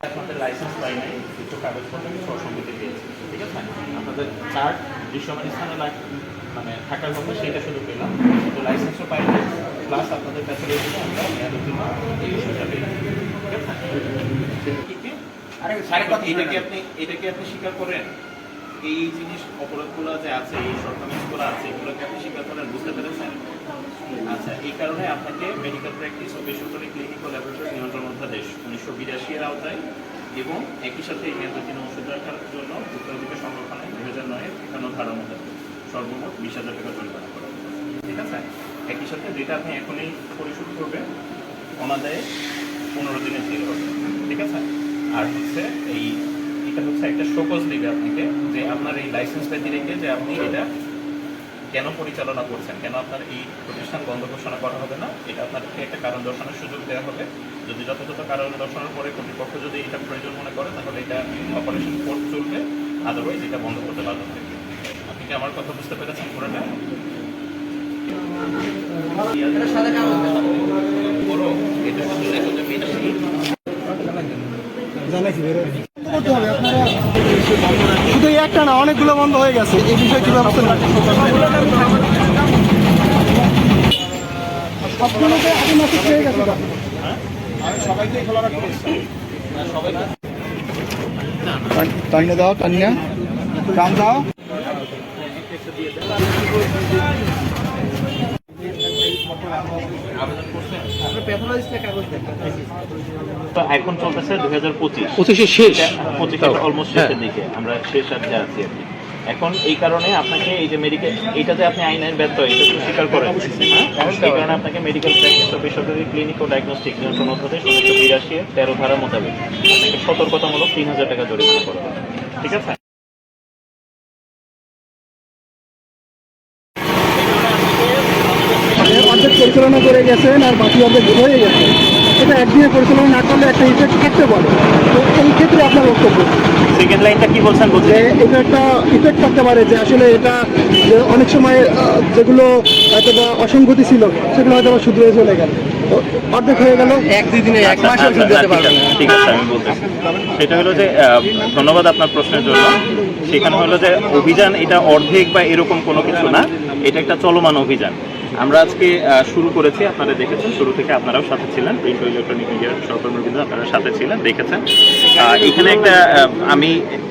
আপনাদের লাইসেন্স পাই নাই কিছু কাগজপত্র কিছু অসঙ্গতি পেয়েছে ঠিক আছে? আপনাদের দৃশ্যমান স্থানে মানে থাকার কথা সেটা শুধু পেলাম। কিন্তু লাইসেন্সও পাই নাই প্লাস আপনাদের কাছে আমরা এই বিষয়টা পেলাম ঠিক আছে? এটা কি? আপনি এটা কি আপনি স্বীকার করেন এই জিনিস অপরাধগুলো যে আছে এই শর্টকামিংসগুলো আছে এগুলোকে আপনি স্বীকার করেন বুঝতে পেরেছেন? আচ্ছা এই কারণে আপনাকে মেডিকেল প্র্যাকটিস ও বেসরকারি ক্লিনিক্যাল ল্যাবরেটরি নিয়ন্ত্রণ অধ্যাদেশ উনিশশো বিরাশি এর আওতায় এবং একই সাথে এই মেয়াদোত্তীর্ণ ওষুধ রাখার জন্য উত্তরাধিকার সংরক্ষণে দুই হাজার নয়ের একান্ন ধারা মোতাবেক সর্বমোট বিশ হাজার টাকা জরিমানা করা ঠিক আছে? একই সাথে যেটা আপনি এখনই পরিশোধ করবেন, অনাদায়ে পনেরো দিনের জেল হবে ঠিক আছে? আর হচ্ছে এই, এটা হচ্ছে একটা শোকজ দিবে আপনাকে যে আপনার এই লাইসেন্স ব্যতি রেখে যে আপনি এটা কেন পরিচালনা করছেন? কেন আপনার এই প্রতিষ্ঠান বন্ধ ঘোষণা করা হবে না? এটা আপনাকে একটা কারণ দর্শানোর সুযোগ দেওয়া হবে। যদি যথাযথ কারণ দর্শানোর পরে কর্তৃপক্ষ যদি এটা প্রয়োজন মনে করে, তাহলে এটা অপারেশন কোর্ট চলবে। আদারওয়াইজ এটা বন্ধ করতে থাকবে আপনি কি আমার কথা বুঝতে পেরেছেন পুরোটা? সাদা করতে হবে শুধু একটা না, অনেকগুলো বন্ধ হয়ে গেছে এই বিষয়ে কি ব্যবস্থা? সবগুলোতে আগে মেসেজ পেয়ে গেছে? সবাইকে খোলা দাও, টাইনে টান দাও এখন চলতেছে দুই হাজার পঁচিশ। পঁচিশে শেষ। পঁচিশের অলমোস্ট শেষের দিকে। আমরা শেষ আছি আর কি। এখন এই কারণে আপনাকে এই যে মেডিকেল এইটাতে আপনি আইনের ব্যর্থ এটা তো স্বীকার করেন। হ্যাঁ? এই কারণে আপনাকে মেডিকেল প্র্যাকটিস ও বেসরকারি ক্লিনিক ও ডায়াগনস্টিক নিয়ন্ত্রণ অধ্যাদেশ উনিশশো বিরাশি তেরো ধারা মোতাবেক। আপনাকে সতর্কতামূলক তিন হাজার টাকা জরিমানা করা হবে। ঠিক আছে আপনি অর্ধেক পরিচালনা করে গেছেন আর বাকি অর্ধেক হয়ে গেছে এটা একদিনে পরিচালনা না করলে একটা ইফেক্ট থাকতে পারে। তো এই ক্ষেত্রে আপনার বক্তব্য সেকেন্ড লাইনটা কি বলছেন যে এটা একটা ইফেক্ট থাকতে পারে যে আসলে এটা অনেক সময় যেগুলো হয়তো বা অসঙ্গতি ছিল সেগুলো হয়তো বা শুধরে চলে গেল। অর্ধেক হয়ে গেল। এক দুই দিনে এক মাসে ওষুধ দিতে ঠিক পারবেন ঠিক আছে আমি বলতেছি। সেটা হলো যে ধন্যবাদ আপনার প্রশ্নের জন্য। সেখানে হলো যে অভিযান এটা অর্ধেক বা এরকম কোনো কিছু না এটা একটা চলমান অভিযান। আমরা আজকে শুরু করেছি, আপনারা দেখেছেন, শুরু থেকে আপনারাও সাথে ছিলেন। প্রিন্ট ইলেকট্রনিক মিডিয়ার সহকর্মীবৃন্দ আপনারা সাথে ছিলেন, দেখেছেন। এখানে একটা আমি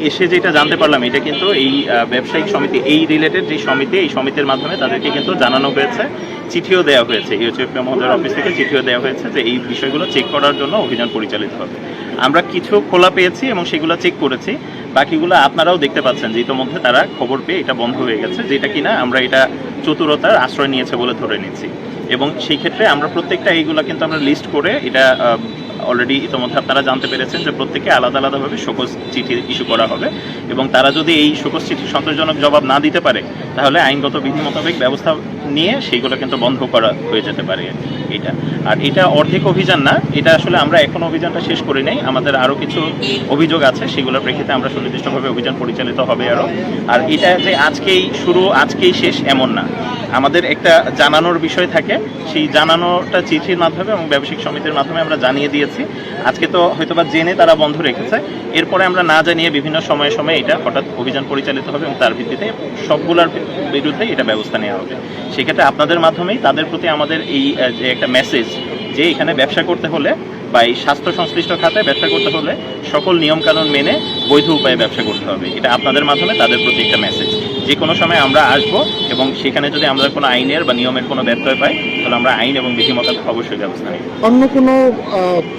এসে যেটা জানতে পারলাম, এটা কিন্তু এই ব্যবসায়িক সমিতি, এই রিলেটেড যে সমিতি, এই সমিতির মাধ্যমে তাদেরকে কিন্তু জানানো হয়েছে, চিঠিও দেওয়া হয়েছে। ইউএচএফ মহোদয়ের অফিস থেকে চিঠিও দেওয়া হয়েছে যে এই বিষয়গুলো চেক করার জন্য অভিযান পরিচালিত হবে। আমরা কিছু খোলা পেয়েছি এবং সেগুলো চেক করেছি। বাকিগুলো আপনারাও দেখতে পাচ্ছেন যে ইতোমধ্যে তারা খবর পেয়ে এটা বন্ধ হয়ে গেছে, যেটা কিনা আমরা এটা চতুরতার আশ্রয় নিয়েছে বলে ধরে নিচ্ছি। এবং সেই ক্ষেত্রে আমরা প্রত্যেকটা এইগুলো কিন্তু আমরা লিস্ট করে এটা অলরেডি ইতোমধ্যে আপনারা জানতে পেরেছেন যে প্রত্যেকে আলাদা আলাদাভাবে শোকজ চিঠি ইস্যু করা হবে এবং তারা যদি এই শোকজ চিঠির সন্তোষজনক জবাব না দিতে পারে, তাহলে আইনগত বিধি মোতাবেক ব্যবস্থা নিয়ে সেইগুলো কিন্তু বন্ধ করা হয়ে যেতে পারে এটা। আর এটা অর্ধেক অভিযান না, এটা আসলে আমরা এখন অভিযানটা শেষ করি নাই, আমাদের আরও কিছু অভিযোগ আছে, সেগুলোর প্রেক্ষিতে আমরা সুনির্দিষ্টভাবে অভিযান পরিচালিত হবে আরও আর এটা যে আজকেই শুরু, আজকেই শেষ, এমন না। আমাদের একটা জানানোর বিষয় থাকে। সেই জানানোটা চিঠির মাধ্যমে এবং ব্যবসায়িক সমিতির মাধ্যমে আমরা জানিয়ে দিয়েছি। আজকে তো হয়তোবা জেনে তারা বন্ধ রেখেছে। এরপরে আমরা না জানিয়ে বিভিন্ন সময়ে সময়ে এটা হঠাৎ অভিযান পরিচালিত হবে এবং তার ভিত্তিতে সবগুলোর বিরুদ্ধে এটা ব্যবস্থা নেওয়া হবে। সেক্ষেত্রে আপনাদের মাধ্যমেই তাদের প্রতি আমাদের এই যে একটা মেসেজ যে এখানে ব্যবসা করতে হলে বা এই স্বাস্থ্য সংশ্লিষ্ট খাতে ব্যবসা করতে হলে সকল নিয়মকানুন মেনে বৈধ উপায়ে ব্যবসা করতে হবে। এটা আপনাদের মাধ্যমে তাদের প্রতি একটা মেসেজ যে কোনো সময় আমরা আসব এবং সেখানে যদি আমরা কোনো আইনের বা নিয়মের কোনো ব্যত্যয় পাই তাহলে আমরা আইন এবং বিধি মোতাবেক অবশ্যই ব্যবস্থা নিই অন্য কোনো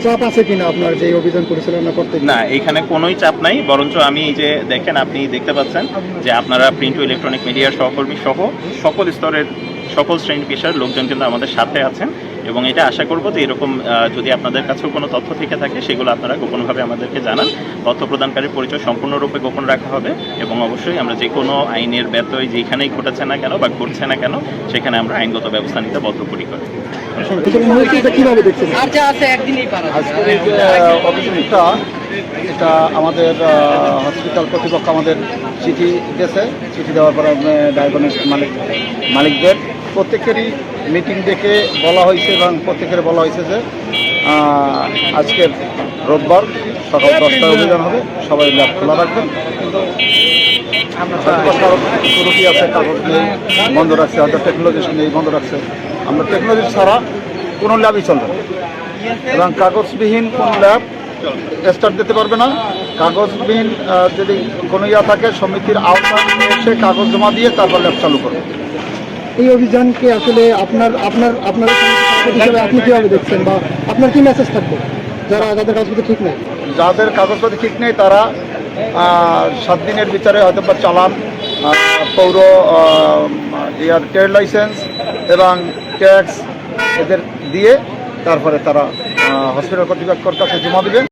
চাপ আছে কিনা আপনার যে অভিযান পরিচালনা করতে? না এখানে কোনোই চাপ নাই বরঞ্চ আমি এই যে দেখেন আপনি দেখতে পাচ্ছেন যে আপনারা প্রিন্ট ও ইলেকট্রনিক মিডিয়ার সহকর্মী সহ সকল স্তরের সকল শ্রেণি পেশার লোকজন কিন্তু আমাদের সাথে আছেন। এবং এটা আশা করব যে এরকম যদি আপনাদের কাছেও কোনো তথ্য থেকে থাকে, সেগুলো আপনারা গোপনভাবে আমাদেরকে জানান। তথ্য প্রদানকারীর পরিচয় সম্পূর্ণরূপে গোপন রাখা হবে এবং অবশ্যই আমরা যে কোনো আইনের ব্যতয় যেখানেই ঘটেছে না কেন বা ঘটছে না কেন, সেখানে আমরা আইনগত ব্যবস্থা নিতে বদ্ধপরিকর। কীভাবে দেখছেন। আজকের অভিযোগটা এটা আমাদের হসপিটাল কর্তৃপক্ষ আমাদের চিঠি দিয়েছে। চিঠি দেওয়ার পর ডায়াগনিস্ট মালিক মালিকদের প্রত্যেকেরই মিটিং ডেকে বলা হয়েছে এবং প্রত্যেকের বলা হয়েছে যে আজকের রোববার সকাল দশটায় অভিযান হবে। সবাই ল্যাব খোলা রাখবেন। কারও আছে কাগজ নেই বন্ধ রাখছে হয়তো টেকনোলজি নেই বন্ধ রাখছে। আমরা টেকনোলজি ছাড়া কোনো ল্যাবই চলবে না। এবং কাগজবিহীন কোনো ল্যাব স্টার্ট দিতে পারবে না। কাগজবিহীন যদি কোনো ইয়া থাকে সমিতির আওতায় এসে কাগজ জমা দিয়ে তারপর ল্যাব চালু করবে। এই অভিযানকে আসলে আপনার আপনার আপনার আপনি কীভাবে দেখছেন বা আপনার কি মেসেজ থাকবে? যারা যাদের কাগজপত্র ঠিক নেই। যাদের কাগজপত্র ঠিক নেই তারা সাত দিনের বিচারে হয়তো বা চালান পৌর ইয়ার ট্রেড লাইসেন্স এবং ট্যাক্স এদের দিয়ে তারপরে তারা হসপিটাল কর্তৃপক্ষের কাছে জমা দেবে।